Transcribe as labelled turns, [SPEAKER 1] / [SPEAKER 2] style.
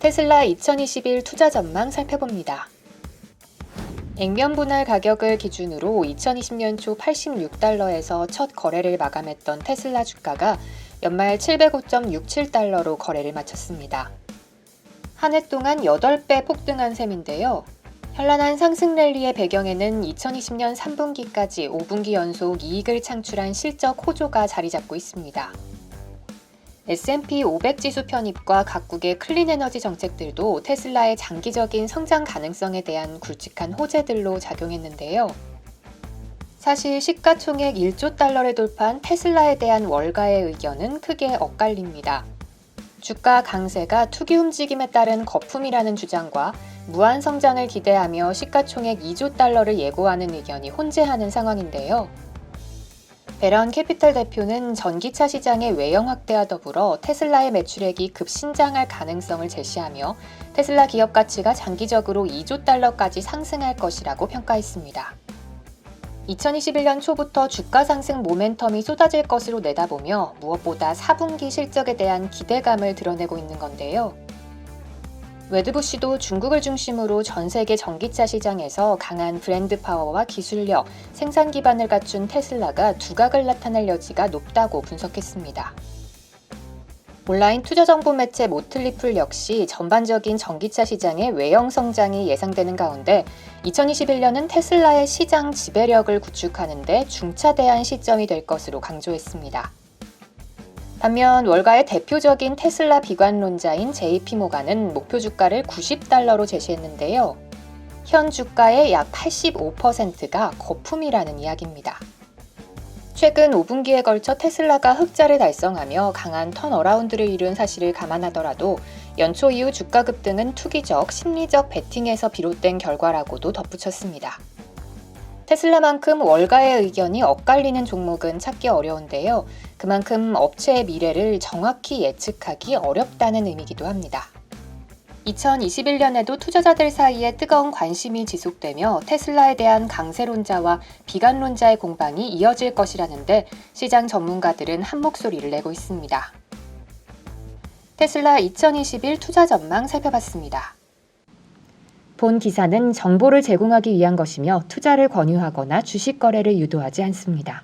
[SPEAKER 1] 테슬라 2021 투자 전망 살펴봅니다. 액면 분할 가격을 기준으로 2020년 초 86달러에서 첫 거래를 마감했던 테슬라 주가가 연말 705.67달러로 거래를 마쳤습니다. 한 해 동안 8배 폭등한 셈인데요. 현란한 상승 랠리의 배경에는 2020년 3분기까지 5분기 연속 이익을 창출한 실적 호조가 자리 잡고 있습니다. S&P 500 지수 편입과 각국의 클린 에너지 정책들도 테슬라의 장기적인 성장 가능성에 대한 굵직한 호재들로 작용했는데요. 사실 시가총액 1조 달러를 돌파한 테슬라에 대한 월가의 의견은 크게 엇갈립니다. 주가 강세가 투기 움직임에 따른 거품이라는 주장과 무한 성장을 기대하며 시가총액 2조 달러를 예고하는 의견이 혼재하는 상황인데요. 베런 캐피탈 대표는 전기차 시장의 외형 확대와 더불어 테슬라의 매출액이 급신장할 가능성을 제시하며 테슬라 기업 가치가 장기적으로 2조 달러까지 상승할 것이라고 평가했습니다. 2021년 초부터 주가 상승 모멘텀이 쏟아질 것으로 내다보며 무엇보다 4분기 실적에 대한 기대감을 드러내고 있는 건데요. 웨드부시도 중국을 중심으로 전 세계 전기차 시장에서 강한 브랜드 파워와 기술력, 생산 기반을 갖춘 테슬라가 두각을 나타낼 여지가 높다고 분석했습니다. 온라인 투자 정보 매체 모틀리플 역시 전반적인 전기차 시장의 외형 성장이 예상되는 가운데 2021년은 테슬라의 시장 지배력을 구축하는데 중차대한 시점이 될 것으로 강조했습니다. 반면 월가의 대표적인 테슬라 비관론자인 JP 모간은 목표 주가를 90달러로 제시했는데요. 현 주가의 약 85%가 거품이라는 이야기입니다. 최근 5분기에 걸쳐 테슬라가 흑자를 달성하며 강한 턴어라운드를 이룬 사실을 감안하더라도 연초 이후 주가 급등은 투기적, 심리적 베팅에서 비롯된 결과라고도 덧붙였습니다. 테슬라만큼 월가의 의견이 엇갈리는 종목은 찾기 어려운데요. 그만큼 업체의 미래를 정확히 예측하기 어렵다는 의미이기도 합니다. 2021년에도 투자자들 사이에 뜨거운 관심이 지속되며 테슬라에 대한 강세론자와 비관론자의 공방이 이어질 것이라는데 시장 전문가들은 한 목소리를 내고 있습니다. 테슬라 2021 투자 전망 살펴봤습니다. 본 기사는 정보를 제공하기 위한 것이며 투자를 권유하거나 주식 거래를 유도하지 않습니다.